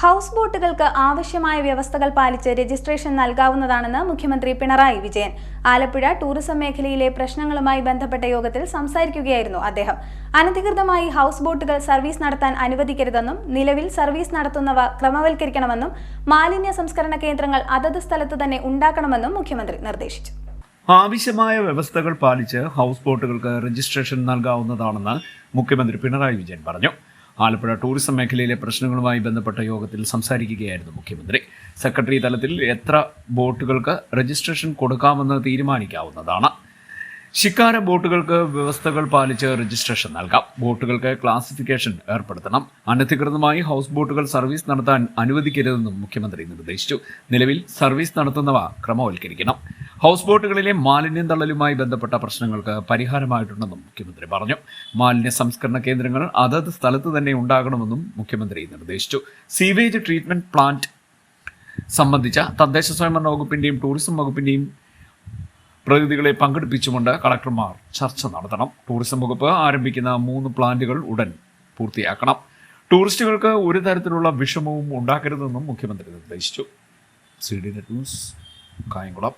House ബോട്ടുകൾക്ക് ആവശ്യമായ വ്യവസ്ഥകൾ പാലിച്ച് രജിസ്ട്രേഷൻ നൽകാവുന്നതാണെന്ന് മുഖ്യമന്ത്രി പിണറായി വിജയൻ. ആലപ്പുഴ ടൂറിസം മേഖലയിലെ പ്രശ്നങ്ങളുമായി ബന്ധപ്പെട്ട യോഗത്തിൽ സംസാരിക്കുകയായിരുന്നു അദ്ദേഹം. അനധികൃതമായി ഹൗസ് ബോട്ടുകൾ സർവീസ് നടത്താൻ അനുവദിക്കരുതെന്നും നിലവിൽ സർവീസ് നടത്തുന്നവ ക്രമവൽക്കരിക്കണമെന്നും മാലിന്യ സംസ്കരണ കേന്ദ്രങ്ങൾ അതത് സ്ഥലത്ത് തന്നെ ഉണ്ടാക്കണമെന്നും മുഖ്യമന്ത്രി നിർദ്ദേശിച്ചു. ആവശ്യമായ വ്യവസ്ഥകൾ പാലിച്ച് ഹൗസ് ബോട്ടുകൾക്ക് രജിസ്ട്രേഷൻ നൽകാവുന്നതാണെന്ന് മുഖ്യമന്ത്രി പിണറായി വിജയൻ പറഞ്ഞു. ആലപ്പുഴ ടൂറിസം മേഖലയിലെ പ്രശ്നങ്ങളുമായി ബന്ധപ്പെട്ട യോഗത്തിൽ സംസാരിക്കുകയായിരുന്നു മുഖ്യമന്ത്രി. സെക്രട്ടറി തലത്തിൽ എത്ര ബോട്ടുകൾക്ക് രജിസ്ട്രേഷൻ കൊടുക്കാമെന്ന് തീരുമാനിക്കാവുന്നതാണ്. ശിക്കാര ബോട്ടുകൾക്ക് വ്യവസ്ഥകൾ പാലിച്ച് രജിസ്ട്രേഷൻ നൽകാം. ബോട്ടുകൾക്ക് ക്ലാസിഫിക്കേഷൻ ഏർപ്പെടുത്തണം. അനധികൃതമായി ഹൗസ് ബോട്ടുകൾ സർവീസ് നടത്താൻ അനുവദിക്കരുതെന്നും മുഖ്യമന്ത്രി നിർദ്ദേശിച്ചു. നിലവിൽ സർവീസ് നടത്തുന്നവ ക്രമവൽക്കരിക്കണം. ഹൗസ് ബോട്ടുകളിലെ മാലിന്യം തള്ളലുമായി ബന്ധപ്പെട്ട പ്രശ്നങ്ങൾക്ക് പരിഹാരമായിട്ടുണ്ടെന്നും മുഖ്യമന്ത്രി പറഞ്ഞു. മാലിന്യ സംസ്കരണ കേന്ദ്രങ്ങൾ അതത് സ്ഥലത്ത് തന്നെ ഉണ്ടാകണമെന്നും മുഖ്യമന്ത്രി നിർദ്ദേശിച്ചു. സീവേജ് ട്രീറ്റ്മെന്റ് പ്ലാന്റ് സംബന്ധിച്ച തദ്ദേശ സ്വയംഭരണ വകുപ്പിന്റെയും ടൂറിസം വകുപ്പിന്റെയും പ്രതിനിധികളെ പങ്കെടുപ്പിച്ചുകൊണ്ട് കളക്ടർമാർ ചർച്ച നടത്തണം. ടൂറിസം വകുപ്പ് ആരംഭിക്കുന്ന മൂന്ന് പ്ലാന്റുകൾ ഉടൻ പൂർത്തിയാക്കണം. ടൂറിസ്റ്റുകൾക്ക് ഒരു തരത്തിലുള്ള വിഷമവും ഉണ്ടാക്കരുതെന്നും മുഖ്യമന്ത്രി നിർദ്ദേശിച്ചു. C D net news Kayamkulam.